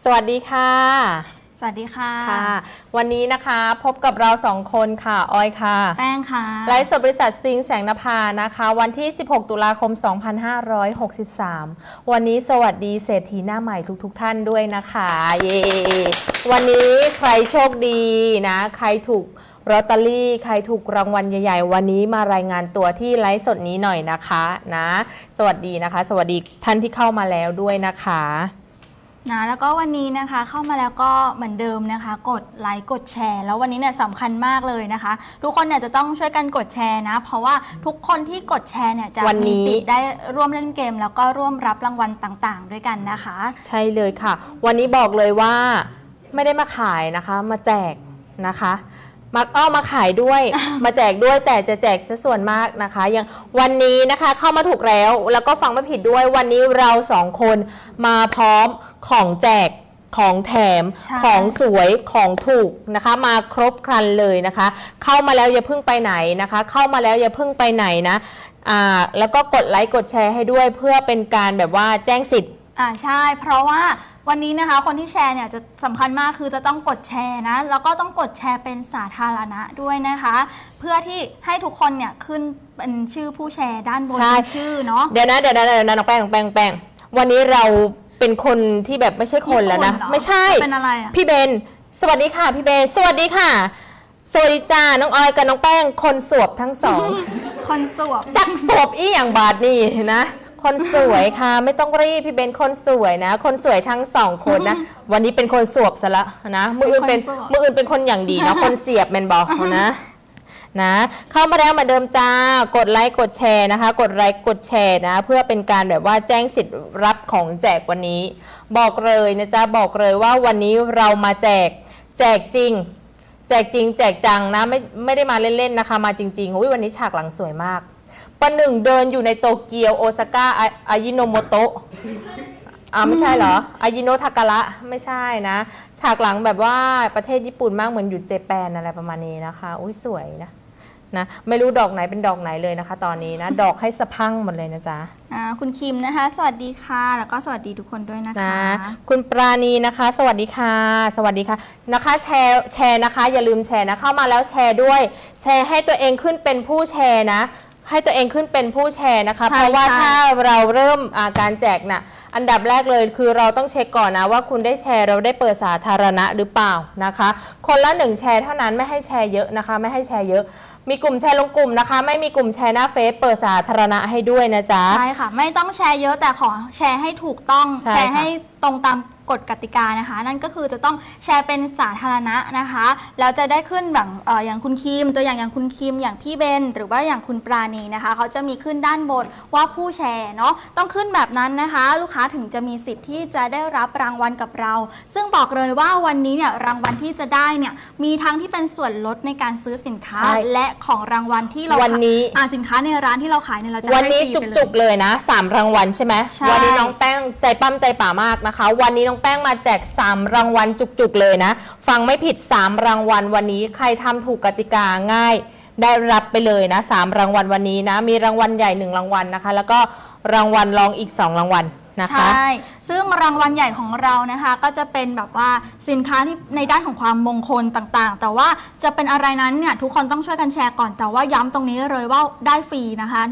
สวัสดีค่ะ สวัสดีค่ะ ค่ะ วันนี้นะคะพบกับเราสองคนค่ะ ออยค่ะ แป้งค่ะ ไลฟ์สดบริษัทซิงแสงนภานะคะ วันที่ 16 ตุลาคม 2563 วันนี้สวัสดีเศรษฐีหน้าใหม่ทุกๆทท่านด้วยนะคะ เย้วันนี้ใครโชคดีนะ ใครถูกลอตเตอรี่ใครถูกรางวัลใหญ่ ๆ วันนี้มารายงานตัวที่ไลฟ์สดนี้หน่อยนะคะนะ สวัสดีนะคะ สวัสดีท่านที่เข้ามาแล้วด้วยนะคะ นะแล้วก็วันนี้นะคะเข้ามาแล้วก็เหมือนเดิมนะคะ กดไลค์กดแชร์ แล้ววันนี้เนี่ยสำคัญมากเลยนะคะ ทุกคนเนี่ยจะต้องช่วยกันกดแชร์นะ เพราะว่าทุกคนที่กดแชร์เนี่ยจะวันนี้ มีสิทธิ์ได้ร่วมเล่นเกม แล้วก็ร่วมรับรางวัลต่างๆ ด้วยกันนะคะ ใช่เลยค่ะ วันนี้บอกเลยว่าไม่ได้มาขายนะคะ มาแจกนะคะ มาอ้อมาขายด้วย มาแจกด้วยแต่จะแจกซะส่วนมากนะคะอย่างวันนี้นะคะเข้ามาถูกแล้วแล้วก็ฟังไม่ผิดด้วยวันนี้เราสองคนมาพร้อมของแจกของแถมใช่ ของสวยของถูกนะคะ มาครบครันเลยนะคะ เข้ามาแล้วอย่าเพิ่งไปไหนนะคะ เข้ามาแล้วอย่าเพิ่งไปไหนนะอ่าแล้วก็กดไลค์กดแชร์ให้ด้วยเพื่อเป็นการแบบว่าแจ้งสิทธิ์ อ่าใช่ เพราะว่า วันนี้นะคะคนที่แชร์เนี่ยจะสำคัญมากคือจะต้องกดแชร์นะแล้วก็ต้องกดแชร์เป็นสาธารณะด้วยนะคะ เพื่อที่ให้ทุกคนเนี่ยขึ้นเป็นชื่อผู้แชร์ด้านบนใช่ เป็นชื่อเนาะ เดี๋ยวนะเดี๋ยวนะเดี๋ยวนะน้องแป้งน้องแป้งน้องแป้งวันนี้เราเป็นคนที่แบบไม่ใช่คนแล้วนะญี่ปุ่นเหรอไม่ใช่เป็นอะไรอะ พี่เบนสวัสดีค่ะพี่เบนสวัสดีค่ะสวัสดีจ้าน้องออยกับน้องแป้งคนสวบทั้งสอง คนสวมจักสวบอีอย่างบาทนี่นะ คนสวยค่ะ ไม่ต้องรีบพี่เบนคนสวยนะ คนสวยทั้งสองคนนะ วันนี้เป็นคนสวบซะละนะมืออื่นเป็นเป็นคนสวบ มืออื่นเป็นคนอย่างดีนะคนเสียบแมนบอกนะนะ เข้ามาแล้วเหมาเดิมจ้ากดไลค์กดแชร์นะคะ กดไลค์กดแชร์นะ เพื่อเป็นการแบบว่าแจ้งสิทธิ์รับของแจกวันนี้ บอกเลยนะจ๊ะบอกเลยว่าวันนี้เรามาแจกแจกจริง แจกจริง แจกจังนะไม่ไม่ได้มาเล่นๆนะคะ มาจริงๆอุ้ยวันนี้ฉากหลังสวยมาก ประหนึ่งเดินอยู่ในโตเกียวโอซาก้าอาอายิโนโมโตะอ่าไม่ใช่เหรออายิโนทาการะไม่ใช่นะ ฉากหลังแบบว่าประเทศญี่ปุ่นมากเหมือนอยู่เจแปนอะไรประมาณนี้นะคะ อุ้ยสวยนะนะไม่รู้ดอกไหนเป็นดอกไหนเลยนะคะ ตอนนี้นะ ดอกให้สะพรังหมดเลยนะจ๊ะอ่าคุณคิมนะคะ สวัสดีค่ะ แล้วก็สวัสดีทุกคนด้วยนะคะนะคุณปราณีนะคะ สวัสดีค่ะ สวัสดีค่ะนะคะ แชร์แชร์นะคะ อย่าลืมแชร์นะเข้ามาแล้วแชร์ด้วย แชร์ให้ตัวเองขึ้นเป็นผู้แชร์นะ ให้ตัวเองขึ้นเป็นผู้แชร์นะคะ ใช่เพราะว่าใช่ถ้าเราเริ่มอ่าการแจกน่ะอันดับแรกเลยคือเราต้องเช็คก่อนนะว่าคุณได้แชร์เราได้เปิดสาธารณะหรือเปล่านะคะ คนละหนึ่งแชร์เท่านั้นไม่ให้แชร์เยอะนะคะ ไม่ให้แชร์เยอะ มีกลุ่มแชร์ลงกลุ่มนะคะ ไม่มีกลุ่มแชร์หน้าเฟซเปิดสาธารณะให้ด้วยนะจ๊ะ ใช่ค่ะ ไม่ต้องแชร์เยอะแต่ขอแชร์ให้ถูกต้อง ใช่แชร์ค่ะให้ตรงตาม กฎกติกานะคะ นั่นก็คือจะต้องแชร์เป็นสาธารณะนะคะแล้วจะได้ขึ้นแบบเอ่ออย่างคุณคิม ตัวอย่างอย่างคุณคิม อย่างพี่เบน หรือว่าอย่างคุณปราณีนะคะเขาจะมีขึ้นด้านบนว่าผู้แชร์เนาะต้องขึ้นแบบนั้นนะคะ ลูกค้าถึงจะมีสิทธิ์ที่จะได้รับรางวัลกับเรา ซึ่งบอกเลยว่าวันนี้เนี่ยรางวัลที่จะได้เนี่ยมีทั้งที่เป็นส่วนลดในการซื้อสินค้าใช่และของรางวัลที่เราวันนี้อ่าสินค้าในร้านที่เราขายเนี่ยเราจะวันให้นี้ฟรีไปเลยจุกๆเลยนะสามรางวัลใช่ไหมใช่วันี้น้องแป้งใจปั้มใจป่ามากนะคะ วันนี้น้องแป้งมาแจก 3 รางวัลจุกๆเลยนะ ฟังไม่ผิด 3 รางวัลวันนี้ ใครทำถูกกติกาง่าย ได้รับไปเลยนะสามรางวัลวันนี้นะ มีรางวัลใหญ่ 1 รางวัลนะคะ แล้วก็รางวัลรองอีก 2 รางวัลนะคะ ใช่ ซึ่งรางวัลใหญ่ของเรานะคะ ก็จะเป็นแบบว่าสินค้าที่ในด้านของความมงคลต่างๆ แต่ว่าจะเป็นอะไรนั้นเนี่ยทุกคนต้องช่วยกันแชร์ก่อน แต่ว่าย้ำตรงนี้เลยว่าได้ฟรีนะคะ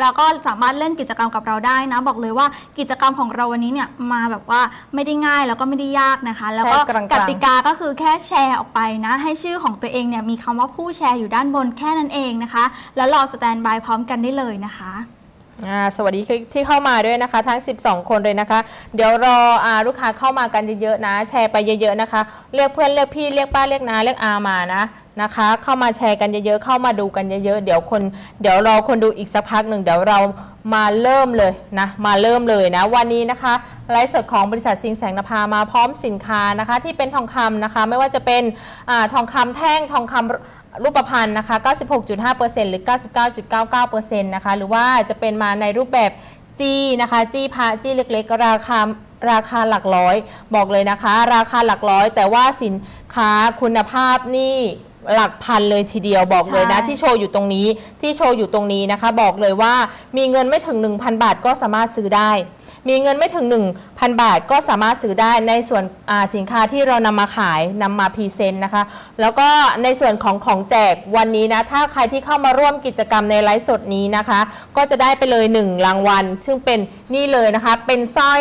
แล้วก็สามารถเล่นกิจกรรมกับเราได้นะ บอกเลยว่ากิจกรรมของเราวันนี้เนี่ยมาแบบว่าไม่ได้ง่ายแล้วก็ไม่ได้ยากนะคะ แล้วก็ใช่กลางๆ กติกาก็คือแค่แชร์ออกไปนะ ให้ชื่อของตัวเองเนี่ยมีคำว่าผู้แชร์อยู่ด้านบนแค่นั้นเองนะคะ แล้วรอสแตนบายพร้อมกันได้เลยนะคะ อ่าสวัสดีที่เข้ามาด้วยนะคะ ทั้ง 12 คนเลยนะคะ เดี๋ยวรออาลูกค้าเข้ามากันเยอะๆนะ แชร์ไปเยอะๆนะคะ เรียกเพื่อนเรียกพี่เรียกป้าเรียกน้าเรียกอามานะนะคะ เข้ามาแชร์กันเยอะๆเข้ามาดูกันเยอะๆเดี๋ยวคนเดี๋ยวรอคนดูอีกสักพักหนึ่งเดี๋ยวเรามาเริ่มเลยนะมาเริ่มเลยนะวันนี้นะคะไลฟ์สดของบริษัทสิงแสงนภามาพร้อมสินค้านะคะ ที่เป็นทองคำนะคะ ไม่ว่าจะเป็นอทองคำแท่งทองคำ รูปพรรณนะคะ 96.5%หรือ 99.99%นะคะ หรือว่าจะเป็นมาในรูปแบบจี้นะคะ จี้พระจี้เล็กๆ ราคาราคาหลักร้อย บอกเลยนะคะ ราคาหลักร้อย แต่ว่าสินค้าคุณภาพนี่หลักพันเลยทีเดียวบอกเลยนะใช่ที่โชว์อยู่ตรงนี้ที่โชว์อยู่ตรงนี้นะคะ บอกเลยว่ามีเงินไม่ถึง 1,000 บาทก็สามารถซื้อได้ มีเงินไม่ถึง 1,000 บาทก็สามารถซื้อได้ในส่วนสินค้าที่เรานำมาขายนำมาพรีเซนต์นะคะ แล้วก็ในส่วนของของแจกวันนี้นะ ถ้าใครที่เข้ามาร่วมกิจกรรมในไลฟ์สดนี้นะคะ ก็จะได้ไปเลย 1 รางวัล ซึ่งเป็นนี่เลยนะคะ เป็นสร้อย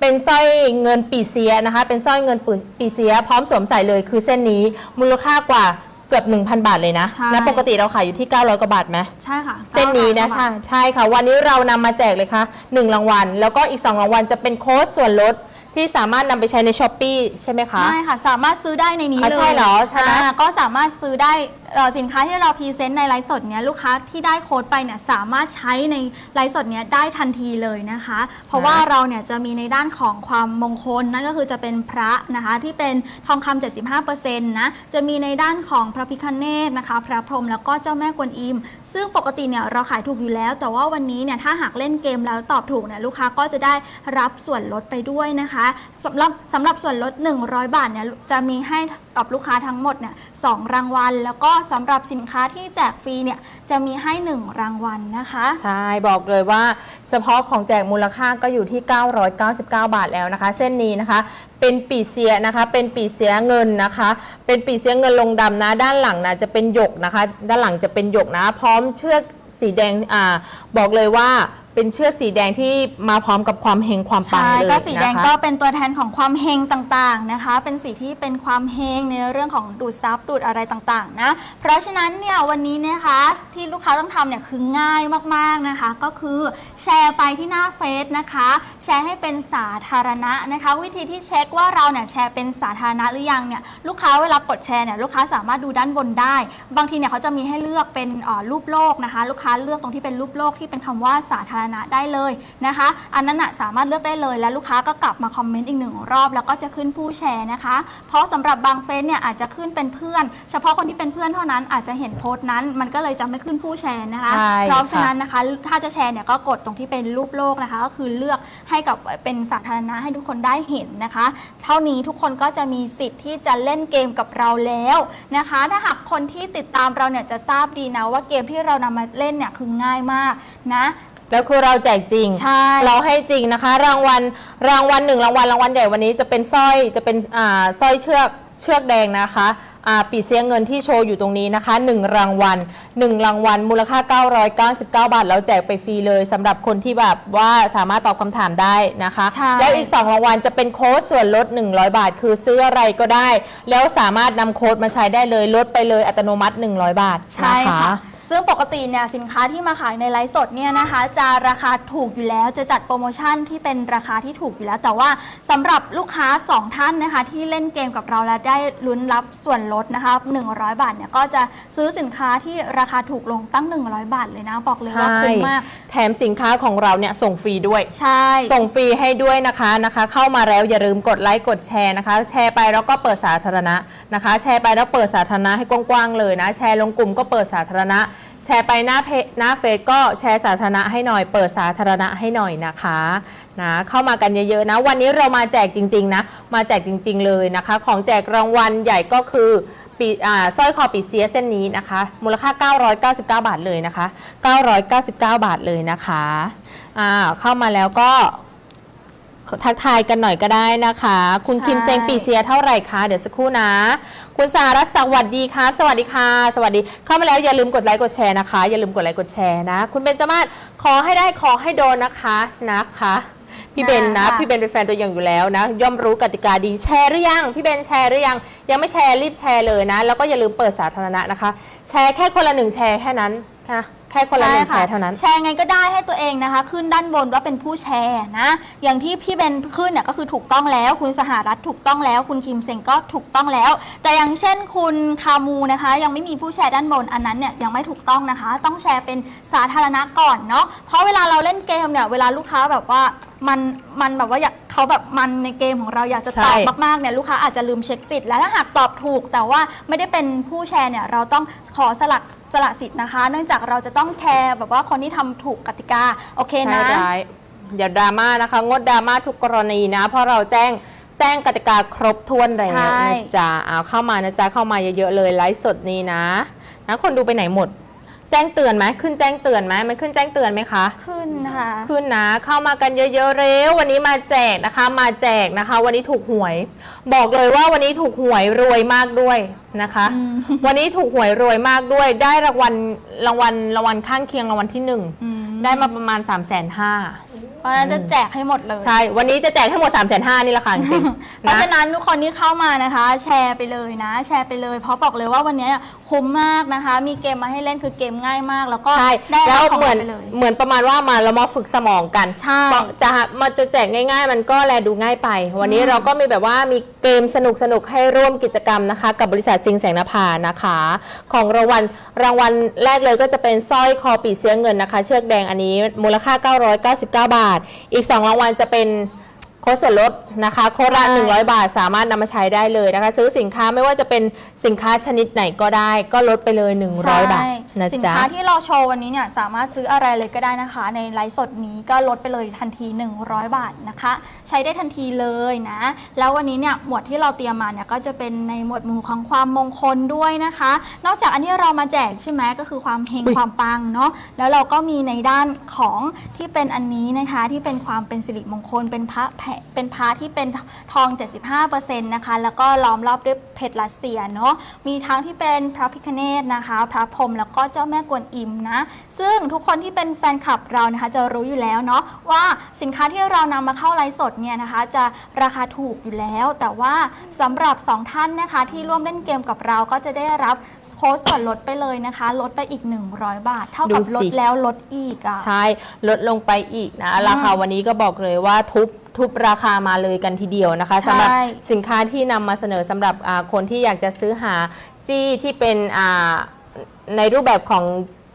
เป็นสร้อยเงินปีเสียนะคะ เป็นสร้อยเงินปีเสีย พร้อมสวมใส่เลยคือเส้นนี้มูลค่ากว่า เกือบ 1,000 บาทเลยนะใช่ นะปกติเราขายอยู่ที่ 900 กว่าบาทไหมใช่ค่ะเส้นนี้นะ900ใช่ใช่ค่ะ วันนี้เรานำมาแจกเลยค่ะ1รางวัล แล้วก็อีก 2 รางวัลจะเป็นโค้ดส่วนลดที่สามารถนำไปใช้ในช้อปปีใช่ไหมคะ ใช่ค่ะ สามารถซื้อได้ในนี้อะเลยใช่เหรอใช่ไหม อ่าก็สามารถซื้อได้เอ่อ สินค้าที่เราพรีเซนต์ในไลฟ์สดเนี้ยลูกค้าที่ได้โค้ดไปเนี่ยสามารถใช้ในไลฟ์สดเนี้ยได้ทันทีเลยนะคะ เพราะว่าเราเนี่ยจะมีในด้านของความมงคลนั่นก็คือจะเป็นพระนะคะที่เป็นทองคำ75%นะจะมีในด้านของพระพิคเนตนะคะ พระพรหมแล้วก็เจ้าแม่กวนอิม ซึ่งปกติเนี่ยเราขายถูกอยู่แล้ว แต่ว่าวันนี้เนี่ยถ้าหากเล่นเกมแล้วตอบถูกเนี่ยลูกค้าก็จะได้รับส่วนลดไปด้วยนะคะสำหรับสำหรับส่วนลด 100 บาทเนี่ยจะมีให้กับลูกค้าทั้งหมดเนี่ยสองรางวัล แล้วก็สำหรับสินค้าที่แจกฟรีเนี่ยจะมีให้ 1 รางวัลนะคะ ใช่บอกเลยว่าเฉพาะของแจกมูลค่าก็อยู่ที่ 999 บาทแล้วนะคะ เส้นนี้นะคะ เป็นปีเสียนะคะ เป็นปีเสียเงินนะคะ เป็นปีเสียเงินลงดำนะ ด้านหลังนะจะเป็นหยกนะคะ ด้านหลังจะเป็นหยกนะ พร้อมเชือกสีแดงอ่าบอกเลยว่า เป็นเชือกสีแดงที่มาพร้อมกับความเฮงความปังใช่เลยก็สีแดงนะคะ ก็เป็นตัวแทนของความเฮงต่างๆนะคะ เป็นสีที่เป็นความเฮงในเรื่องของดูดซับดูดอะไรต่างๆนะเพราะฉะนั้นเนี่ยวันนี้นะคะที่ลูกค้าต้องทำเนี่ยคือง่ายมากๆนะคะ ก็คือแชร์ไปที่หน้าเฟซนะคะ แชร์ให้เป็นสาธารณะนะคะ วิธีที่เช็คว่าเราเนี่ยแชร์เป็นสาธารณะหรือยังเนี่ยลูกค้าเวลากดแชร์เนี่ยลูกค้าสามารถดูด้านบนได้ บางทีเนี่ยเขาจะมีให้เลือกเป็นเอ่อรูปโลกนะคะ ลูกค้าเลือกตรงที่เป็นรูปโลกที่เป็นคำว่าสาธารณะได้เลยนะคะ อันนั้นน่ะสามารถเลือกได้เลยแล้วลูกค้าก็กลับมาคอมเมนต์อีกหนึ่งรอบ แล้วก็จะขึ้นผู้แชร์นะคะ เพราะสำหรับบางเฟซเนี่ยอาจจะขึ้นเป็นเพื่อน เฉพาะคนที่เป็นเพื่อนเท่านั้นอาจจะเห็นโพสต์นั้น มันก็เลยจะไม่ขึ้นผู้แชร์นะคะใช่เพราะฉะค่ะนั้นนะคะ ถ้าจะแชร์เนี่ยก็กดตรงที่เป็นรูปโลกนะคะ ก็คือเลือกให้กับเป็นสาธารณะให้ทุกคนได้เห็นนะคะ เท่านี้ทุกคนก็จะมีสิทธิ์ที่จะเล่นเกมกับเราแล้วนะคะ ถ้าหากคนที่ติดตามเราเนี่ยจะทราบดีนะว่าเกมที่เรานำมาเล่นเนี่ยคือง่ายมากนะ แล้วคือเราแจกจริง ใช่ เราให้จริงนะคะ รางวัลรางวัลหนึ่งรางวัลรางวัลใหญ่วันนี้จะเป็นสร้อยจะเป็นอ่าสร้อยเชือกเชือกแดงนะคะอ่าปีเสียเงินที่โชว์อยู่ตรงนี้นะคะ 1 รางวัล1รางวัลมูลค่า 999 บาท แล้วแจกไปฟรีเลยสำหรับคนที่แบบว่าสามารถตอบคำถามได้นะคะ ใช่ แล้วอีก 2 รางวัลจะเป็นโค้ดส่วนลด 100 บาท คือซื้ออะไรก็ได้ แล้วสามารถนำโค้ดมาใช้ได้เลยลดไปเลยอัตโนมัติ 100 บาทใช่นะคะ ค่ะ ซึ่งปกติเนี่ยสินค้าที่มาขายในไลฟ์สดเนี่ยนะคะจะราคาถูกอยู่แล้วจะจัดโปรโมชั่นที่เป็นราคาที่ถูกอยู่แล้ว แต่ว่าสำหรับลูกค้า 2 ท่านนะคะที่เล่นเกมกับเราและได้ลุ้นรับส่วนลดนะคะ100 บาทเนี่ยก็จะซื้อสินค้าที่ราคาถูกลงตั้ง 100 บาทเลยนะบอกเลยว่าคุ้มมากแถมสินค้าของเราเนี่ยส่งฟรีด้วยใช่ส่งฟรีให้ด้วยนะคะนะคะ เข้ามาแล้วอย่าลืมกดไลค์กดแชร์นะคะ แชร์ไปแล้วก็เปิดสาธารณะนะคะ แชร์ไปแล้วเปิดสาธารณะให้กว้างๆเลยนะ แชร์ลงกลุ่มก็เปิดสาธารณะแชร์ไปหน้าเพจหน้าเฟซก็แชร์สาธารณะให้หน่อย เปิดสาธารณะให้หน่อยนะคะนะเข้ามากันเยอะๆนะ วันนี้เรามาแจกจริงๆนะมาแจกจริง ๆ เลยนะคะ ของแจกรางวัลใหญ่ก็คือปีอ่าสร้อยคอปีเสียเส้นนี้นะคะ มูลค่า 999 บาทเลยนะคะ 999 บาทเลยนะคะอ่าเข้ามาแล้วก็ ทักทายกันหน่อยก็ได้นะคะ คุณใช่ คิมเซงปีเซียเท่าไหร่คะเดี๋ยวสักครู่นะ คุณสารัตน์สวัสดีครับ สวัสดีค่ะ สวัสดีเข้ามาแล้วอย่าลืมกดไลค์กดแชร์นะคะ อย่าลืมกดไลค์กดแชร์นะ คุณเบนจมาศขอให้ได้ขอให้โดนนะคะนะคะ พี่เบนนะ ค่ะ พี่เบนเป็นแฟนตัวอย่างอยู่แล้วนะ ย่อมรู้กติกาดีแชร์หรือยังพี่เบนแชร์หรือยัง ยังไม่แชร์รีบแชร์เลยนะ แล้วก็อย่าลืมเปิดสาธารณะนะคะ แชร์แค่คนละหนึ่งแชร์แค่นั้น นะแค่คนละหนึ่งแชร์เท่านั้น แชร์ไงก็ได้ให้ตัวเองนะคะ ขึ้นด้านบนว่าเป็นผู้แชร์นะ อย่างที่พี่เบนขึ้นเนี่ยก็คือถูกต้องแล้ว คุณสหรัฐถูกต้องแล้ว คุณคิมเซงก็ถูกต้องแล้ว แต่อย่างเช่นคุณคามูนะคะ ยังไม่มีผู้แชร์ด้านบนอันนั้นเนี่ยยังไม่ถูกต้องนะคะ ต้องแชร์เป็นสาธารณะก่อนเนาะเพราะเวลาเราเล่นเกมเนี่ยเวลาลูกค้าแบบว่ามันมันแบบว่าอยากเขาแบบมันในเกมของเราอยากจะตอบใช่มากๆเนี่ยลูกค้าอาจจะลืมเช็คสิทธิ์และถ้าหากตอบถูก แต่ว่าไม่ได้เป็นผู้แชร์เนี่ยเราต้องขอสลัด สละสิทธิ์นะคะ เนื่องจากเราจะต้องแคร์แบบว่าคนที่ทำถูกกติกาโอเคใช่นะร้ายอย่าดราม่านะคะ งดดราม่าทุกกรณีนะ เพราะเราแจ้งแจ้งกติกาครบถ้วนแล้วใช่ นะจ๊ะเอาเข้ามานะจ๊ะเข้ามาเยอะๆเลยไลฟ์สดนี้นะนะคนดูไปไหนหมด แจ้งเตือนไหมขึ้นแจ้งเตือนไหมมันขึ้นแจ้งเตือนไหมคะ ขึ้นค่ะ ขึ้นนะ เข้ามากันเยอะๆเร็ว วันนี้มาแจกนะคะ มาแจกนะคะ วันนี้ถูกหวย บอกเลยว่าวันนี้ถูกหวยรวยมากด้วยนะคะอืมวันนี้ถูกหวยรวยมากด้วย ได้รางวัลรางวัลรางวัลข้างเคียงรางวัลที่หนึ่งอืมได้มาประมาณ3ามแสนห้า เพราะฉะนั้นจะแจกให้หมดเลย ใช่ วันนี้จะแจกทั้งหมด3ามแสนห้านี่แหละค่ะจริงๆเพราะนะ ฉะนั้นทุกคนที่เข้ามานะคะ แชร์ไปเลยนะ แชร์ไปเลย เพราะบอกเลยว่าวันนี้คุ้มมากนะคะ มีเกมมาให้เล่นคือเกมง่ายมาก แล้วก็ใช่ ได้แล้รัวบของเหมือนไปเลย เหมือนประมาณว่ามาเรามาฝึกสมองกันใช่บอกจะมาจะแจกง่าย ๆ มันก็แลดูง่ายไป วันนี้อืม เราก็มีแบบว่ามีเกมสนุกสนุกๆ ให้ร่วมกิจกรรมนะคะ กับบริษัทซิงแสงนภานะคะ ของรางวัลรางวัลแรกเลยก็จะเป็นสร้อยคอปีเสียเงินนะคะ เชือกแดงอันนี้มูลค่า 999 บาท อีก 2 รางวัลจะเป็น โค้ดส่วนลดนะคะโค้ดละใช่100 บาทสามารถนำมาใช้ได้เลยนะคะ ซื้อสินค้าไม่ว่าจะเป็นสินค้าชนิดไหนก็ได้ ก็ลดไปเลย 100 บาทใช่นะสินจ๊ะค้าที่เราโชว์วันนี้เนี่ยสามารถซื้ออะไรเลยก็ได้นะคะ ในไลฟ์สดนี้ก็ลดไปเลยทันที 100 บาทนะคะ ใช้ได้ทันทีเลยนะ แล้ววันนี้เนี่ยหมวดที่เราเตรียมมาเนี่ยก็จะเป็นในหมวดหมู่ของความมงคลด้วยนะคะ นอกจากอันที่เรามาแจกใช่ไหมก็คือความเฮงอุ๊ยความปังเนาะแล้วเราก็มีในด้านของที่เป็นอันนี้นะคะที่เป็นความเป็นสิริมงคลเป็นพระแผะเป็นพระที่เป็นทอง 75%นะคะแล้วก็ล้อมรอบด้วยเพชรรัสเซียเนาะมีทั้งที่เป็นพระพิคเนตนะคะ พระพรหมแล้วก็เจ้าแม่กวนอิมนะ ซึ่งทุกคนที่เป็นแฟนคลับเรานะคะ จะรู้อยู่แล้วเนาะว่าสินค้าที่เรานำมาเข้าไลฟ์สดเนี่ยนะคะ จะราคาถูกอยู่แล้ว แต่ว่าสำหรับ 2 ท่านนะคะ ที่ร่วมเล่นเกมกับเราก็จะได้รับโค้ดส่วนลดไปเลยนะคะ ลดไปอีก 100 บาท เท่ากับดูลสิดแล้วลดอีกอะใช่ลดลงไปอีกนะราคาวันนี้ก็บอกเลยว่าทุบ ทุบราคามาเลยกันทีเดียวนะคะใช่สำหรับสินค้าที่นำมาเสนอสำหรับอ่าคนที่อยากจะซื้อหาจี้ที่เป็นอ่าในรูปแบบของ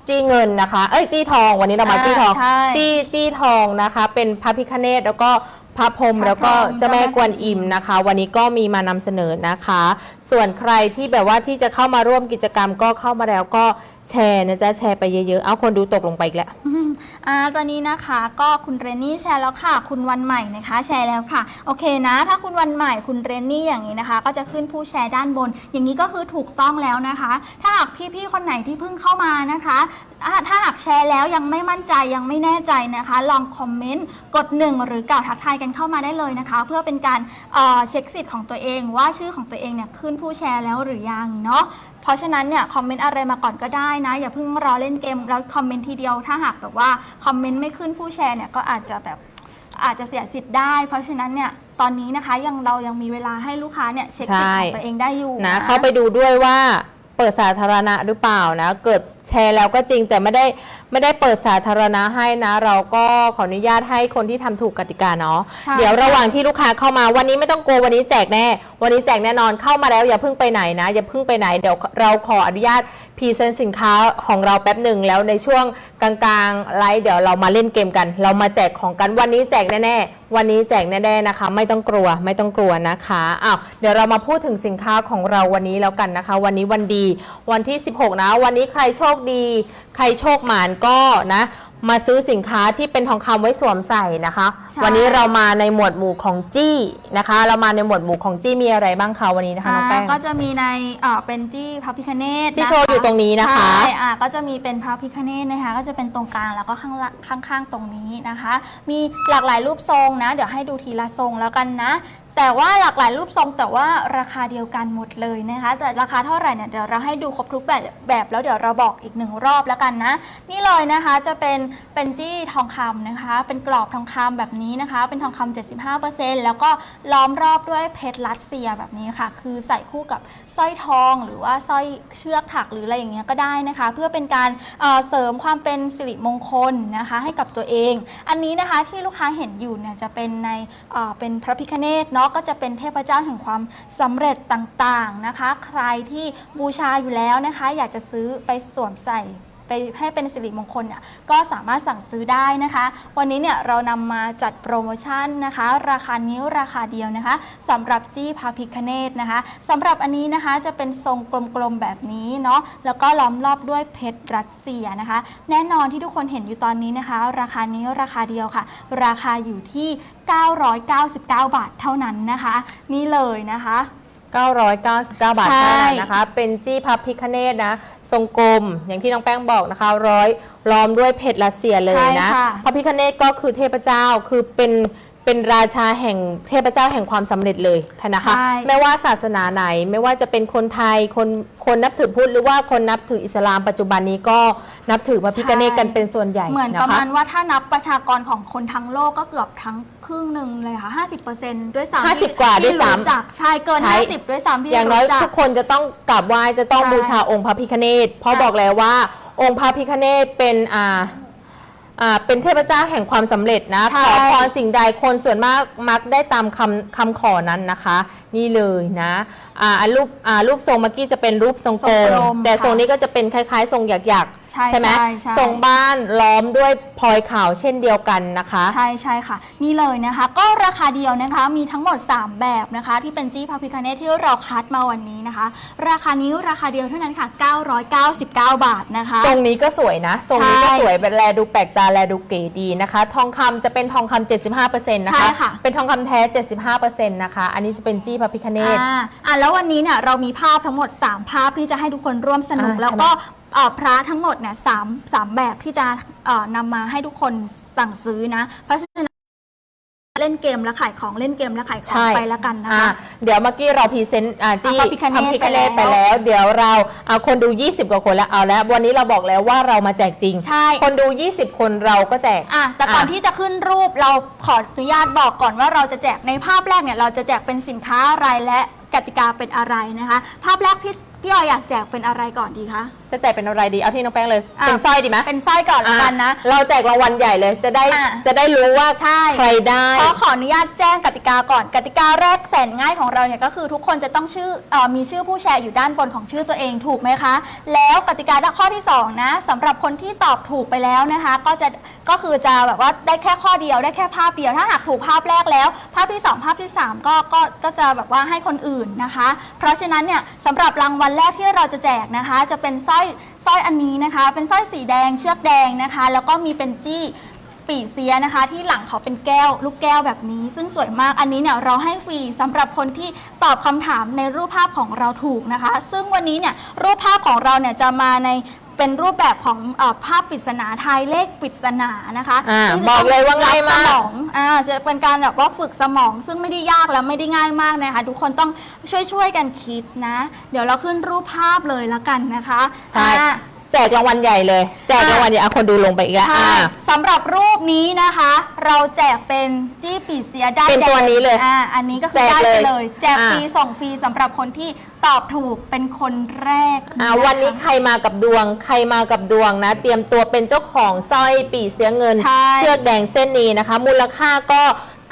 จี้เงินนะคะ เอ้ยจี้ทองวันนี้เรามาอ่าจี้ทองใช่จี้จี้ทองนะคะ เป็นพระพิคเนตแล้วก็พระพรหมพระแล้วก็พรหมเจ้าแม่กวนอิมเจ้าแม่กวนอิมนะคะ วันนี้ก็มีมานำเสนอนะคะ ส่วนใครที่แบบว่าที่จะเข้ามาร่วมกิจกรรมก็เข้ามาแล้วก็ แชร์นะจ๊ะแชร์ไปเยอะๆ เอาคนดูตกลงไปอีกแล้ว อ่าตอนนี้นะคะก็คุณเรนนี่แชร์แล้วค่ะ คุณวันใหม่นะคะ แชร์แล้วค่ะ โอเคนะ ถ้าคุณวันใหม่คุณเรนนี่อย่างนี้นะคะ ก็จะขึ้นผู้แชร์ด้านบน อย่างนี้ก็คือถูกต้องแล้วนะคะ ถ้าหากพี่ๆคนไหนที่เพิ่งเข้ามานะคะอ่าถ้าหากแชร์แล้วยังไม่มั่นใจยังไม่แน่ใจนะคะ ลองคอมเมนต์กดหนึ่งหรือกล่าวทักทายกันเข้ามาได้เลยนะคะ เพื่อเป็นการเอ่อเช็คสิทธิ์ของตัวเองว่าชื่อของตัวเองเนี่ยขึ้นผู้แชร์แล้วหรือยังเนาะ เพราะฉะนั้นเนี่ยคอมเมนต์อะไรมาก่อนก็ได้นะ อย่าเพิ่งรอเล่นเกมแล้วคอมเมนต์ทีเดียวถ้าหากแบบว่าคอมเมนต์ไม่ขึ้นผู้แชร์เนี่ยก็อาจจะแบบอาจจะเสียสิทธิ์ได้ เพราะฉะนั้นเนี่ยตอนนี้นะคะยังเรายังมีเวลาให้ลูกค้าเนี่ยเช็คสิทธิ์ของตัวเองได้อยู่นะเข้าไปดูด้วยว่าเปิดสาธารณะหรือเปล่านะ เกิด แชร์แล้วก็จริงแต่ไม่ได้ไม่ได้เปิดสาธารณะให้นะ เราก็ขออนุญาตให้คนที่ทำถูกกติกาเนาะใช่ เดี๋ยวระหว่างที่ลูกค้าเข้ามาวันนี้ไม่ต้องกลัววันนี้แจกแน่ วันนี้แจกแน่นอนเข้ามาแล้วอย่าเพิ่งไปไหนนะ อย่าเพิ่งไปไหนเดี๋ยวเราขออนุญาตพรีเซนต์สินค้าของเราแป๊บหนึ่งแล้วในช่วงกลางๆไลฟ์เดี๋ยวเรามาเล่นเกมกัน เรามาแจกของกันวันนี้แจกแน่ๆวันนี้แจกแน่ๆนะคะ ไม่ต้องกลัวไม่ต้องกลัวนะคะอ้าวเดี๋ยวเรามาพูดถึงสินค้าของเราวันนี้แล้วกันนะคะ วันนี้วันดีวันที่ 16 นะ วันนี้ใครโชคคดี ใครโชคหมานก็นะ มาซื้อสินค้าที่เป็นทองคำไว้สวมใส่นะคะ ใช่ วันนี้เรามาในหมวดหมู่ของจี้นะคะ เรามาในหมวดหมู่ของจี้มีอะไรบ้างคะวันนี้นะคะน้องแป้ง อ่าก็จะมีในเอ่อเป็นจี้พระพิคเนตที่โชว์อยู่ตรงนี้นะคะ ใช่อ่าก็จะมีเป็นพระพิคเนตนะคะ ก็จะเป็นตรงกลางแล้วก็ข้างละข้างๆตรงนี้นะคะ มีหลากหลายรูปทรงนะ เดี๋ยวให้ดูทีละทรงแล้วกันนะ แต่ว่าหลากหลายรูปทรงแต่ว่าราคาเดียวกันหมดเลยนะคะ แต่ราคาเท่าไหร่เนี่ยเดี๋ยวเราให้ดูครบทุกแบบแบบแล้วเดี๋ยวเราบอกอีกหนึ่งรอบแล้วกันนะ นี่เลยนะคะจะเป็นเป็นจี้ทองคำนะคะ เป็นกรอบทองคำแบบนี้นะคะ เป็นทองคำ75%แล้วก็ล้อมรอบด้วยเพชรรัสเซียแบบนี้ค่ะ คือใส่คู่กับสร้อยทองหรือว่าสร้อยเชือกถักหรืออะไรอย่างเงี้ยก็ได้นะคะ เพื่อเป็นการเเสริมความเป็นสิริมงคลนะคะ ให้กับตัวเอง อันนี้นะคะที่ลูกค้าเห็นอยู่เนี่ยจะเป็นในเเป็นพระพิคเนตเนาะก็จะเป็นเทพเจ้าแห่งความสำเร็จต่างๆนะคะ ใครที่บูชาอยู่แล้วนะคะ อยากจะซื้อไปสวมใส่ ไปให้เป็นสิริมงคลเนี่ยก็สามารถสั่งซื้อได้นะคะ วันนี้เนี่ยเรานำมาจัดโปรโมชั่นนะคะ ราคานิ้วราคาเดียวนะคะสำหรับจี้พาพิคเนตนะคะสำหรับอันนี้นะคะจะเป็นทรงกลมๆแบบนี้เนาะแล้วก็ล้อมรอบด้วยเพชรรัสเซียนะคะ แน่นอนที่ทุกคนเห็นอยู่ตอนนี้นะคะ ราคานี้ราคาเดียวค่ะ ราคาอยู่ที่ 999 บาทเท่านั้นนะคะ นี่เลยนะคะ 999 บาทใช่ เท่านั้นนะคะ เป็นจี้พับพิคเนตนะ ทรงกลมอย่างที่น้องแป้งบอกนะคะร้อยล้อมด้วยเพชรรัสเซียเลยนะใช่ค่ะพระพิคเนตก็คือเทพเจ้าคือเป็น เป็นราชาแห่งเทพเจ้าแห่งความสำเร็จเลยนะคะใช่ไม่ว่าศาสนาไหนไม่ว่าจะเป็นคนไทยคนคนนับถือพุทธหรือว่าคนนับถืออิสลามปัจจุบันนี้ก็นับถือพระพิคเนตกันเป็นส่วนใหญ่เหมือนนะประคะมาณว่าถ้านับประชากรของคนทั้งโลกก็เกือบทั้งครึ่งหนึ่งเลยค่ะ 50%ด้วยซ้ำห้าสิบกว่าด้วยซ้ำที่รู้จักใช่เกินใช่50 ด้วยซ้ำที่อย่างน้อยรู้จักทุกคนจะต้องกราบไหว้จะต้องใช่บูชาองค์พระพิคเนตเพราะใช่บอกแล้วว่าองค์พระพิคเนตเป็นอ่า อ่าเป็นเทพเจ้าแห่งความสำเร็จนะ ใช่ ขอพรสิ่งใดคนส่วนมากมักได้ตามคำคำขอนั้นนะคะ นี่เลยนะอ่าอันรูปอ่ารูปทรงเมื่อกี้จะเป็นรูปทรงกลทรงกลมมแต่ค่ะทรงนี้ก็จะเป็นคล้าย ๆ ทรงหยักใช่ๆไหมใช่ใช่ ทรงบ้านล้อมด้วยพลอยขาวเช่นเดียวกันนะคะ ใช่ใช่ค่ะ นี่เลยนะคะ ก็ราคาเดียวนะคะมีทั้งหมด 3 แบบนะคะ ที่เป็นจี้พาพิคาเนตที่เราคัดมาวันนี้นะคะ ราคานี้ราคาเดียวเท่านั้นค่ะ 999 บาทนะคะ ทรงนี้ก็สวยนะ ทรงนี้ก็ใช่สวยเป็นแลดูแปลกตาแลดูเก๋ดีนะคะ ทองคำจะเป็นทองคำ75%นะใช่คะ ค่ะ เป็นทองคำแท้ 75%นะคะ อันนี้จะเป็นจี้พระพิคเนต อ่าอะแล้ววันนี้เนี่ยเรามีภาพทั้งหมด 3 ภาพที่จะให้ทุกคนร่วมสนุก อ่าแล้วก็เอ่อพระทั้งหมดเนี่ยสามสามแบบที่จะเอ่อนำมาให้ทุกคนสั่งซื้อนะเพราะฉะนั้น เล่นเกมและขายของเล่นเกมและขายของไปแล้วกันนะอ่าคะ เดี๋ยวเมื่อกี้เราพรีเซนต์อ่าจี้พระพิฆเนศพระไปแล้วไปแล้ว เดี๋ยวเราเอาคนดู 20 กว่าคนแล้วเอาแล้ว วันนี้เราบอกแล้วว่าเรามาแจกจริง ใช่คนดู 20 คนเราก็แจก อะแต่ก่อนอะที่จะขึ้นรูปเราขออนุญาตบอกก่อนว่าเราจะแจกในภาพแรกเนี่ยเราจะแจกเป็นสินค้าอะไรและกติกาเป็นอะไรนะคะ ภาพแรกพี่ พี่ออยอยากแจกเป็นอะไรก่อนดีคะ จะแจกเป็นอะไรดี เอาที่น้องแป้งเลย อะ เป็นสร้อยดีไหมเป็นสร้อยก่อนละกันนะ อ่เราแจกรางวัลใหญ่เลย จะได้อะ จะได้รู้ว่าใช่ ใครได้ ขอขออนุญาตแจ้งกติกาก่อน กติกาแรกแสนง่ายของเราเนี่ยก็คือทุกคนจะต้องชื่อเออมีชื่อผู้แชร์อยู่ด้านบนของชื่อตัวเองถูกไหมคะ แล้วกติกาข้อที่สองนะสำหรับคนที่ตอบถูกไปแล้วนะคะ ก็จะก็คือจะแบบว่าได้แค่ข้อเดียวได้แค่ภาพเดียวถ้าหากถูกภาพแรกแล้ว ภาพที่สองภาพที่สามก็ก็ก็จะแบบว่าให้คนอื่นนะคะ เพราะฉะนั้นเนี่ยสำหรับรางวัลแรกที่เราจะแจกนะคะ จะเป็นสร้อยสร้อยอันนี้นะคะ เป็นสร้อยสีแดงเชือกแดงนะคะ แล้วก็มีเป็นจี้ปีเซียนะคะ ที่หลังเขาเป็นแก้วลูกแก้วแบบนี้ ซึ่งสวยมากอันนี้เนี่ยเราให้ฟรีสำหรับคนที่ตอบคำถามในรูปภาพของเราถูกนะคะ ซึ่งวันนี้เนี่ยรูปภาพของเราเนี่ยจะมาใน เป็นรูปแบบของเออภาพปริศนาทายเลขปริศนานะคะอ่าซึ่งจะบอกเลยว่าง่ายมาก สมองอ่าจะเป็นการแบบว่าฝึกสมอง ซึ่งไม่ได้ยากและไม่ได้ง่ายมากนะคะ ทุกคนต้องช่วยช่วยๆกันคิดนะ เดี๋ยวเราขึ้นรูปภาพเลยละกันนะคะใช่ อ่า แจกรางวัลใหญ่เลย แจกรางวัลใหญ่เอาคนดูลงไปอีกแล้วใช่อ่าสำหรับรูปนี้นะคะ เราแจกเป็นจี้ปีเสียได้านเป็นตัวนี้เลยอ่าอันนี้ก็คือแจกได้ไปเลยเลย แจกอ่า ฟรีส่งฟรีสำหรับคนที่ตอบถูกเป็นคนแรกอ่าะคะ วันนี้ใครมากับดวง ใครมากับดวงนะ เตรียมตัวเป็นเจ้าของสร้อยปีเสียเงิน ใช่ เชือกแดงเส้นนี้นะคะ มูลค่าก็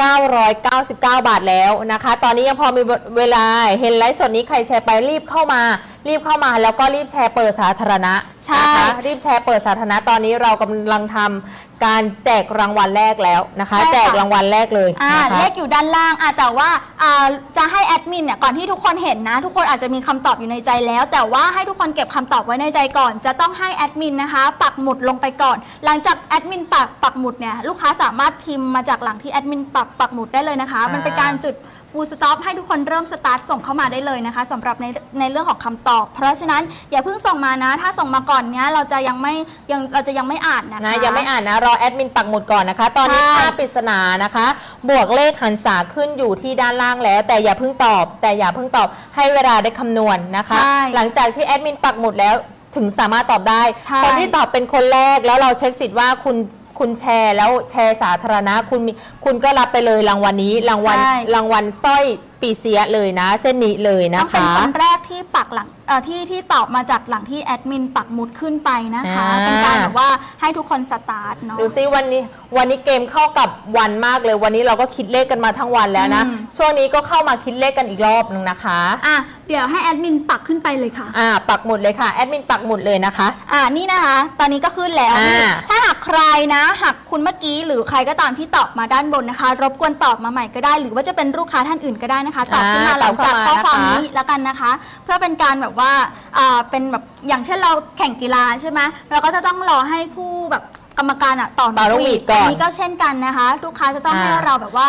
999 บาทแล้วนะคะ ตอนนี้ยังพอมีเวลาเห็นไลฟ์สดนี้ใครแชร์ไปรีบเข้ามา รีบเข้ามาแล้วก็รีบแชร์เปิดสาธารณะใช่ นะคะรีบแชร์เปิดสาธารณะตอนนี้เรากำลังทำการแจกรางวัลแรกแล้วนะคะ ใช่ค่ะ แจกรางวัลแรกเลยอ่านะคะ เลขอยู่ด้านล่างอะแต่ว่าอ่าจะให้แอดมินเนี่ยก่อนที่ทุกคนเห็นนะ ทุกคนอาจจะมีคำตอบอยู่ในใจแล้ว แต่ว่าให้ทุกคนเก็บคำตอบไว้ในใจก่อน จะต้องให้แอดมินนะคะ ปักหมุดลงไปก่อน หลังจากแอดมินปักปักหมุดเนี่ยลูกค้าสามารถพิมพ์มาจากหลังที่แอดมินปักปักหมุดได้เลยนะคะ มันเป็นการจุดฟูลสต็อปให้ทุกคนเริ่มสตาร์ทส่งเข้ามาได้เลยนะคะสำหรับในในเรื่องของคำตอบเพราะฉะนั้นอย่าเพิ่งส่งมานะ ถ้าส่งมาก่อนเนี้ยเราจะยังไม่ยังเราจะยังไม่อ่านนะคะ นะยังไม่อ่านนะ รอแอดมินปักหมุดก่อนนะคะ ตอนนี้ใช่ ภาพปริศนานะคะ บวกเลขหันษาขึ้นอยู่ที่ด้านล่างแล้ว แต่อย่าเพิ่งตอบ แต่อย่าเพิ่งตอบให้เวลาได้คำนวณนะคะ ใช่หลังจากที่แอดมินปักหมุดแล้วถึงสามารถตอบได้ ใช่ คนที่ตอบเป็นคนแรกแล้วเราเช็คสิทธิ์ว่าคุณคุณแชร์แล้วแชร์สาธารณะคุณมีคุณก็รับไปเลยรางวัลนี้รางวัลใช่ รางวัลสร้อยปีเสียเลยนะ เส้นนี้เลยนะต้องเป็นคะคนแรกที่ปักหลังเอ่อที่ที่ตอบมาจากหลังที่แอดมินปักหมุดขึ้นไปนะคะ อ่า เป็นการแบบว่าให้ทุกคนสตาร์ทเนาะ ดูซิวันนี้วันนี้เกมเข้ากับวันมากเลยวันนี้เราก็คิดเลขกันมาทั้งวันแล้วนะ อืม ช่วงนี้ก็เข้ามาคิดเลขกันอีกรอบนึงนะคะ อะเดี๋ยวให้แอดมินปักขึ้นไปเลยค่ะ อ่าปักหมุดเลยค่ะแอดมินปักหมุดเลยนะคะ อ่านี่นะคะ ตอนนี้ก็ขึ้นแล้วอ่านี่ถ้าหากใครนะหากคุณเมื่อกี้หรือใครก็ตามที่ตอบมาด้านบนนะคะ รบกวนตอบมาใหม่ก็ได้ หรือว่าจะเป็นลูกค้าท่านอื่นก็ได้นะคะ ตอบขึ้นมาหลังจากข้อความนี้แล้วกันนะคะ เพื่อเป็นการแบบว่าอ่าเป็นแบบอย่างเช่นเราแข่งกีฬาใช่ไหมเราก็จะต้องรอให้ผู้แบบกรรมการอะต่อต่อนกหวีดก่อน อันี้ก็เช่นกันนะคะลูกค้าจะต้องอ่าให้เราแบบว่า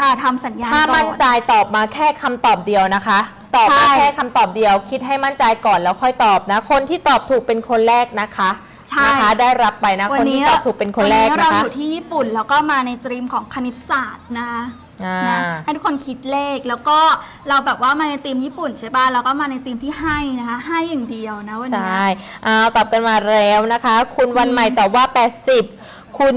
อ่าทำสัญญาณถ้าก่มั่นอน ใจตอบมาแค่คำตอบเดียวนะคะ ตอบมาใช่แค่คำตอบเดียว คิดให้มั่นใจก่อนแล้วค่อยตอบนะ คนที่ตอบถูกเป็นคนแรกนะคะใช่ นะคะ ได้รับไปนะวัคนนี้ที่ตอบถูกเป็นคนแรกวันะเราคะอยู่ที่ญี่ปุ่นแล้วก็มาในตรีมของคณิตศาสตร์นะคะ อ่า นะให้ทุกคนคิดเลขแล้วก็เราแบบว่ามาในทีมญี่ปุ่นใช่ป่ะแล้วก็มาในทีมที่ให้นะคะ ให้อย่างเดียวนะวันใชนี้่เอาตอบกันมาแล้วนะคะ คุณวันใหม่ตอบว่า 80 คุณ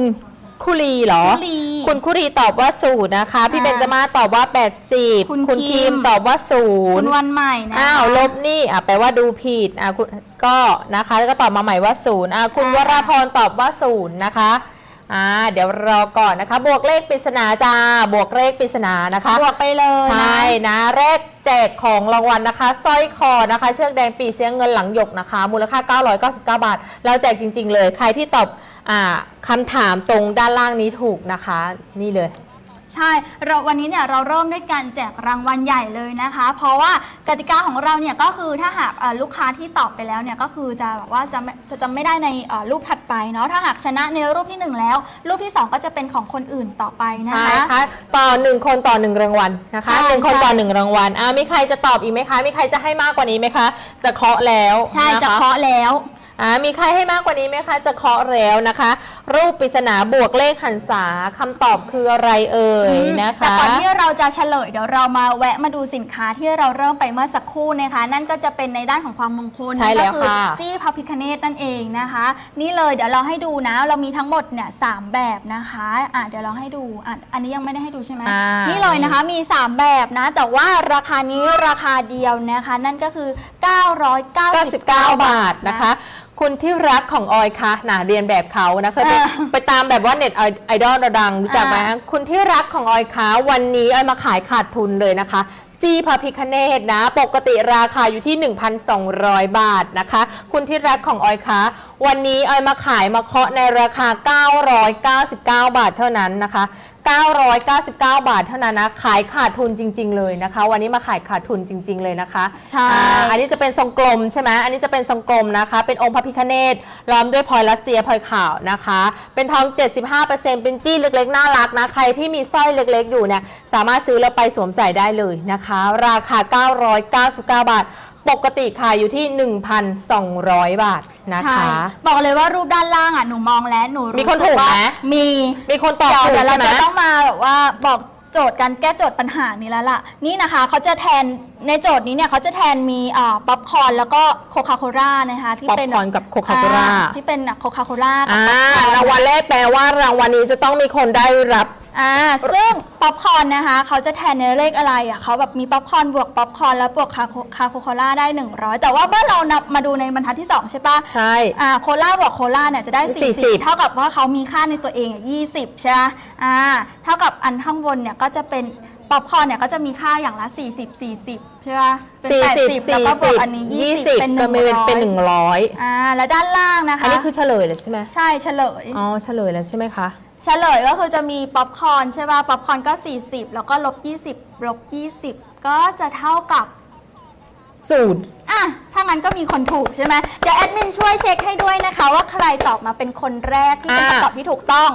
คุรีเหรอ คุรีคุณคุรีตอบว่าศูนย์นะคะ พี่อ่าเบนจมาตอบว่า 80คุณคุณคิคิม มตอบว่าศูนคุย์ณวันใหม่นะ อ้าวลบนี่อะแปลว่าดูผิดอะคุณก็นะคะแล้วก็ตอบมาใหม่ว่าศูนย์อะคุณวราพรตอบว่าศูนย์นะคะ อ่าเดี๋ยวรอก่อนนะคะ บวกเลขปริศนาจ้า บวกเลขปริศนานะคะ บวกไปเลยนะใช่นะแรกแจกของรางวัลนะคะสร้อยคอนะคะ เชือกแดงปีเสียเงินหลังหยกนะคะ มูลค่า 999 บาทแล้วแจกจริง ๆ เลย ใครที่ตอบอ่าคำถามตรงด้านล่างนี้ถูกนะคะ นี่เลย ใช่เราวันนี้เนี่ยเราเริ่มด้วยการแจกรางวัลใหญ่เลยนะคะ เพราะว่ากติกาของเราเนี่ยก็คือถ้าหากเอ่อลูกค้าที่ตอบไปแล้วเนี่ยก็คือจะแบบว่าจะไม่จะจะไม่ได้ในเอ่อรูปถัดไปเนาะถ้าหากชนะในรูปที่หนึ่งแล้ว รูปที่สองก็จะเป็นของคนอื่นต่อไปนะใช่คะ ค่ะต่อหนึ่งคนต่อหนึ่งรางวัลนะคะใช่หนึ่งคนใช่ต่อหนึ่งรางวัลอ่ามีใครจะตอบอีกไหมคะมีใครจะให้มากกว่านี้ไหมคะ จะเคาะแล้วใช่นจะเคาะแล้ว อ่ามีใครให้มากกว่านี้ไหมคะ จะเคาะแล้วนะคะ รูปปริศนาบวกเลขหันษาคำตอบคืออะไรเอ่ยนะคะ แต่ก่อนที่เราจะเฉลยเดี๋ยวเรามาแวะมาดูสินค้าที่เราเริ่มไปเมื่อสักครู่นะคะ นั่นก็จะเป็นในด้านของความมงคลใช่แล้วนั่นก็ค่ะ จี้พระพิคเนตนั่นเองนะคะ นี่เลยเดี๋ยวเราให้ดูนะ เรามีทั้งหมดเนี่ยสามแบบนะคะอะเดี๋ยวเราให้ดูอะอันนี้ยังไม่ได้ให้ดูใช่ไหมอ่านี่เลยนะคะมี 3 แบบนะ แต่ว่าราคานี้ราคาเดียวนะคะ นั่นก็คือ 999 99 บาทนะคะ คุณที่รักของออยคะนะเรียนแบบเขานะเคยไปเออไปตามแบบว่าเน็ตไอดอลดังรู้จักไหมอ่า คุณที่รักของออยคะวันนี้ออยมาขายขาดทุนเลยนะคะ จีพระพิคเนตนะ ปกติราคาอยู่ที่ 1,200 บาทนะคะ คุณที่รักของออยคะวันนี้ออยมาขายมาเคาะในราคา 999 บาทเท่านั้นนะคะ 999 บาทเท่านั้นนะ ขายขาดทุนจริง ๆ เลยนะคะ วันนี้มาขายขาดทุนจริง ๆ เลยนะคะใช่อ่าอันนี้จะเป็นทรงกลมใช่ไหมอันนี้จะเป็นทรงกลมนะคะ เป็นองค์พระพิฆเนศล้อมด้วยพลอยรัสเซียพลอยขาวนะคะ เป็นทอง 75%เป็นจี้เล็กๆ น่ารักนะ ใครที่มีสร้อยเล็กๆ อยู่เนี่ย สามารถซื้อแล้วไปสวมใส่ได้เลยนะคะ ราคา 999 บาท ปกติขายอยู่ที่ 1,200 บาทนะใช่คะ บอกเลยว่ารูปด้านล่างอะหนูมองแล้วหนูรู้มีคนสึถูกว่าไหมมีมีคนตอบเดี๋ยวถูกเดี๋ยวเราใช่ไหมจะต้องมาแบบว่าบอกโจทย์กันแก้โจทย์ปัญหานี้แล้วล่ะ นี่นะคะเขาจะแทน ในโจทย์นี้เนี่ยเขาจะแทนมีอ่าป๊อปคอร์นแล้วก็โคคาโคล่านะคะที่เป็นป๊อปคอร์นกับ Coca-Cola อ่ที่เป็นโคคาโคล่าอ่ารางวัลแรกแปลว่ารางวัลนี้จะต้องมีคนได้รับอ่าซึ่งป๊อปคอร์นนะคะเขาจะแทนในเลขอะไรอะเขาแบบมีป๊อปคอร์นบวกป๊อปคอร์นแล้วบวกคาโคคาโคโคล่าได้ 100 แต่ว่าเมื่อเรานับมาดูในบรรทัดที่ 2 ใช่ปะใช่อ่าโคล่าบวกโคล่าเนี่ยจะได้ 40 40เท่ากับว่าเขามีค่าในตัวเองอะ20 ใช่ไหมอ่าเท่ากับอันข้างบนเนี่ยก็จะเป็น ป๊อปคอร์นเนี่ยก็จะมีค่าอย่างละ 40 40ใช่ปะเป็น40 80แล้วก็บวกอันนี้20 เป็นก็มีเป็น100 100อ่าแล้วด้านล่างนะคะอันนี้คือเฉลยเลยใช่ไหมใช่เฉลย อ๋อเฉลยแล้วใช่ไหมคะ เฉลยก็คือจะมีป๊อปคอร์นใช่ป่ะป๊อปคอร์นก็ 40 แล้วก็ลบ 20ลบ 20 ก็จะเท่ากับ สูตร อะ ถ้างั้นก็มีคนถูกใช่ไหมเดี๋ยวแอดมินช่วยเช็คให้ด้วยนะคะ ว่าใครตอบมาเป็นคนแรกที่เป็นอ่า คำตอบที่ถูกต้อง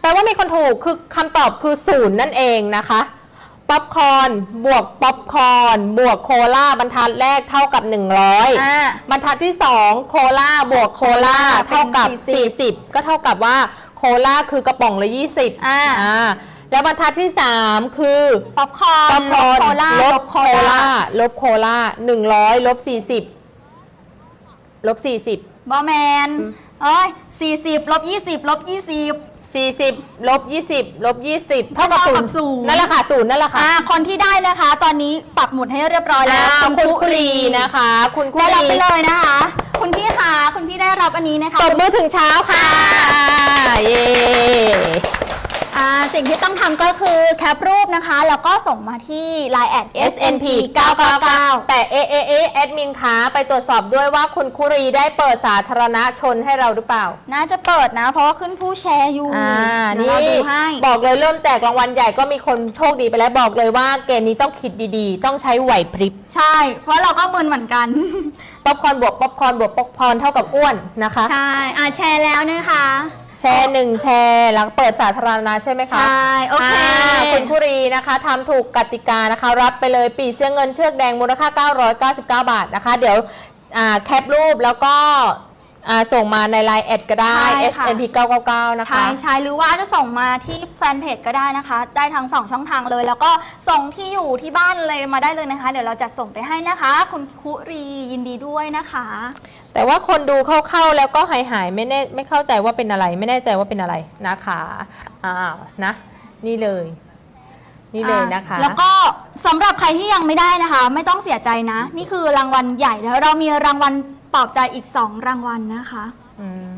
แปลว่ามีคนถูกคือคำตอบคือศูนย์นั่นเองนะคะป๊อปคอร์นบวกป๊อปคอร์นบวกโคลาบรรทัดแรกเท่ากับ 100อ่าบรรทัดที่ 2 โคลาบวกโคลาเป็นเท่ากับ40 40 ก็เท่ากับว่าโคลาคือกระป๋องละ 20อ่าอ่าแล้วบรรทัดที่ 3 คือป๊อปคอร์นป๊อปคอร์นลบโคล่าลลบบโคโคลาล่าลบโคลา100ลบ40ลบ40บอแมนเอ้ย40ลบ20ลบ20 40ลบ20ลบ20เท่ากับเท่าศูกับนย์ศูนย์นั่นแหละค่ะศูนย์นั่นแหละค่ะอ่าคนที่ได้นะคะ ตอนนี้ปักหมุดให้เรียบร้อยแล้วอ่าคุณคุคุรีนะคะ คุณคุได้รับไปรีเลยนะคะ คุณพี่คะคุณพี่ได้รับอันนี้นะคะ ตบมือถึงเช้าค่ะเย้ ออ่าสิ่งที่ต้องทำก็คือแคปรูปนะคะ แล้วก็ส่งมาที่ Line แอด snp 999 แต่เอเอเอแอดมินคะไปตรวจสอบด้วยว่าคุณคุรีได้เปิดสาธารณชนให้เราหรือเปล่า น่าจะเปิดนะ เพราะว่าขึ้นผู้แชร์อยู่อ่าเดี๋ยวนี่เราดูให้ บอกเลยเริ่มแจกรางวัลใหญ่ก็มีคนโชคดีไปแล้วบอกเลยว่าเกมนี้ต้องคิดดีๆ ต้องใช้ไหวพริบ ใช่ เพราะเราก็มึนเหมือนกัน ป๊อปคอร์นบวกป๊อปคอร์นบวกป๊อปคอร์นเท่ากับอ้วนนะคะ ใช่อ่าแชร์แล้วนะคะ แชร์หนึ่งแชร์หลังเปิดสาธารณะใช่ไหมคะใช่โอเคาคุณคุรีนะคะทำถูกกติกานะคะ รับไปเลยปีเสื้อเงินเชือกแดงมูลค่า 999 บาทนะคะ เดี๋ยวอ่าแคปรูปแล้วก็อ่าส่งมาใน Line แอดก็ได้ ใช่ค่ะ SNP 999นะคะ ใช่ใช่หรือว่าจะส่งมาที่แฟนเพจก็ได้นะคะ ได้ทั้งสองช่องทางเลย แล้วก็ส่งที่อยู่ที่บ้านเลยมาได้เลยนะคะ เดี๋ยวเราจะส่งไปให้นะคะ คุณคุรียินดีด้วยนะคะ แต่ว่าคนดูเข้าๆแล้วก็หายหายๆไม่แน่ไม่เข้าใจว่าเป็นอะไร ไม่แน่ใจว่าเป็นอะไรนะคะอ้าวนะ นี่เลย นี่เลยนะคะอ่แล้วก็สำหรับใครที่ยังไม่ได้นะคะ ไม่ต้องเสียใจนะ นี่คือรางวัลใหญ่แล้วเรามีรางวัลปลอบใจอีก2รางวัลนะคะอืม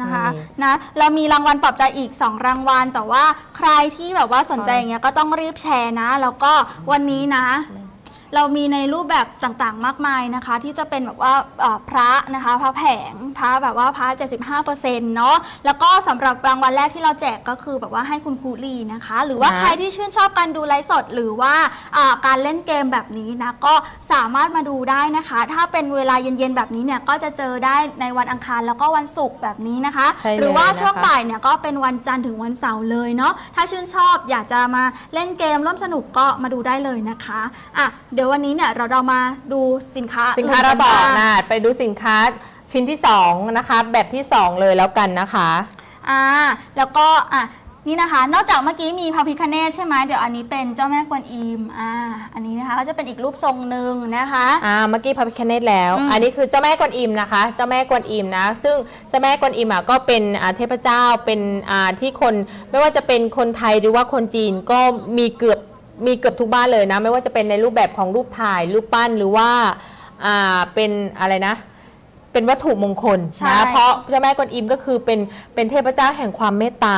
นะคะอืมนะเรามีรางวัลปลอบใจอีก 2 รางวัลแต่ว่าใครที่แบบว่าสนใจค่ะอย่างเงี้ยก็ต้องรีบแชร์นะ แล้วก็วันนี้นะ เรามีในรูปแบบต่างๆ มากมายนะคะ ที่จะเป็นแบบว่าเอ่อพระนะคะพระแผงพระแบบว่าพระ 75%เนาะแล้วก็สำหรับรางวัลแรกที่เราแจกก็คือแบบว่าให้คุณครูลีนะคะ หรือว่านะใครที่ชื่นชอบการดูไลฟ์สด หรือว่าอ่าการเล่นเกมแบบนี้นะก็สามารถมาดูได้นะคะ ถ้าเป็นเวลาเย็นๆแบบนี้เนี่ยก็จะเจอได้ในวันอังคารแล้วก็วันศุกร์แบบนี้นะคะใช่เลยหรือว่านะคะช่วงบ่ายเนี่ยก็เป็นวันจันทร์ถึงวันเสาร์เลยเนาะถ้าชื่นชอบอยากจะมาเล่นเกมร่วมสนุกก็มาดูได้เลยนะคะอะเดี๋ยววันนี้เนี่ยเราเรามาดูสินค้าสินค้าอื่เราบอกบ้งนะไปดูสินค้าชิ้นที่2นะคะแบบที่ 2 เลยแล้วกันนะคะอ่าแล้วก็อะนี่นะคะ นอกจากเมื่อกี้มีพระพิคเนตใช่ไหมเดี๋ยวอันนี้เป็นเจ้าแม่กวนอิมอ่าอันนี้นะคะก็จะเป็นอีกรูปทรงหนึ่งนะคะอ่าเมื่อกี้พระพิคเนตแล้วอืมอันนี้คือเจ้าแม่กวนอิมนะคะ เจ้าแม่กวนอิมนะ ซึ่งเจ้าแม่กวนอิมอะก็เป็นอ่าเทพเจ้าเป็นอ่าที่คนไม่ว่าจะเป็นคนไทยหรือว่าคนจีนก็มีเกือบ มีเกือบทุกบ้านเลยนะ ไม่ว่าจะเป็นในรูปแบบของรูปถ่าย รูปปั้นหรือว่าอ่าเป็นอะไรนะ เป็นวัตถุมงคลใช่ นะเพราะเจ้าแม่กวนอิมก็คือเป็นเป็นเทพเจ้าแห่งความเมตตา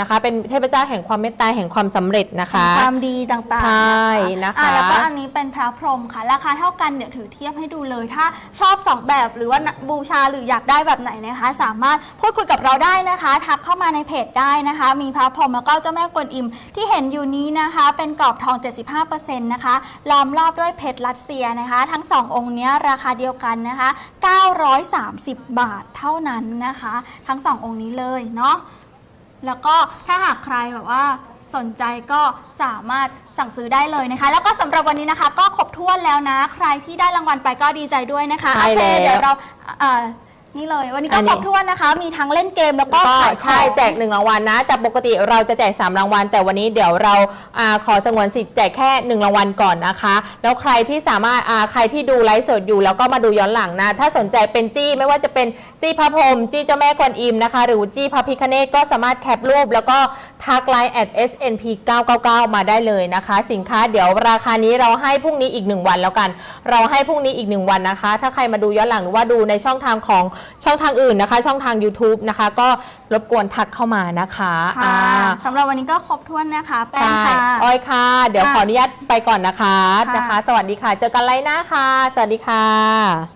นะคะ เป็นเทพเจ้าแห่งความเมตตาแห่งความสำเร็จนะคะ ความดีต่างๆใช่นะคะอ่แล้วก็อันนี้เป็นพระพรหมค่ะ ราคาเท่ากันเดี๋ยวถือเทียบให้ดูเลย ถ้าชอบ 2 แบบหรือว่าบูชาหรืออยากได้แบบไหนนะคะ สามารถพูดคุยกับเราได้นะคะ ทักเข้ามาในเพจได้นะคะ มีพระพรหมแล้วก็เจ้าแม่กวนอิม ที่เห็นอยู่นี้นะคะ เป็นกรอบทอง 75%นะคะ ล้อมรอบด้วยเพชรรัสเซียนะคะ ทั้ง 2 องค์เนี้ยราคาเดียวกันนะคะ 930 บาทเท่านั้นนะคะ ทั้ง 2 องค์นี้เลยเนาะ แล้วก็ถ้าหากใครแบบว่าสนใจก็สามารถสั่งซื้อได้เลยนะคะ แล้วก็สำหรับวันนี้นะคะ ก็ครบถ้วนแล้วนะ ใครที่ได้รางวัลไปก็ดีใจด้วยนะคะใช่โอเคแล้ว เดี๋ยวเราเอ่อ นี่เลย วันนี้อัก็นนี้ ครบถ้วนนะคะ มีทั้งเล่นเกมแล้วก็ก็ขายของ ใช่แจกหนึ่งรางวัลนะจากปกติเราจะแจก 3 รางวัล แต่วันนี้เดี๋ยวเราอาขอสงวนสิทธิ์แจกแค่ 1 รางวัลก่อนนะคะ แล้วใครที่สามารถอ่าใครที่ดูไลฟ์สดอยู่ แล้วก็มาดูย้อนหลังนะ ถ้าสนใจเป็นจี้ไม่ว่าจะเป็นจี้พระพรหมจี้เจ้าแม่กวนอิมนะคะ หรือจี้พระพิคเนตก็สามารถแคปรูป แล้วก็ทักไลน์ at snp 999มาได้เลยนะคะ สินค้าเดี๋ยวราคานี้เราให้พรุ่งนี้อีก 1 วันแล้วกัน เราให้พรุ่งนี้อีก 1 วันนะคะ ถ้าใครมาดูย้อนหลังหรือว่าดูในช่องทางของช่องทางอื่นนะคะ ช่องทาง YouTube นะคะ ก็รบกวนทักเข้ามานะคะค่ะอ่าสำหรับวันนี้ก็ครบถ้วนนะคะแป้งใช่ค่ะ อ้อยค่ะ เดี๋ยวค่ะขออนุญาตไปก่อนนะคะค่ะ นะคะ สวัสดีค่ะ เจอกันไลน์หน้าค่ะ สวัสดีค่ะ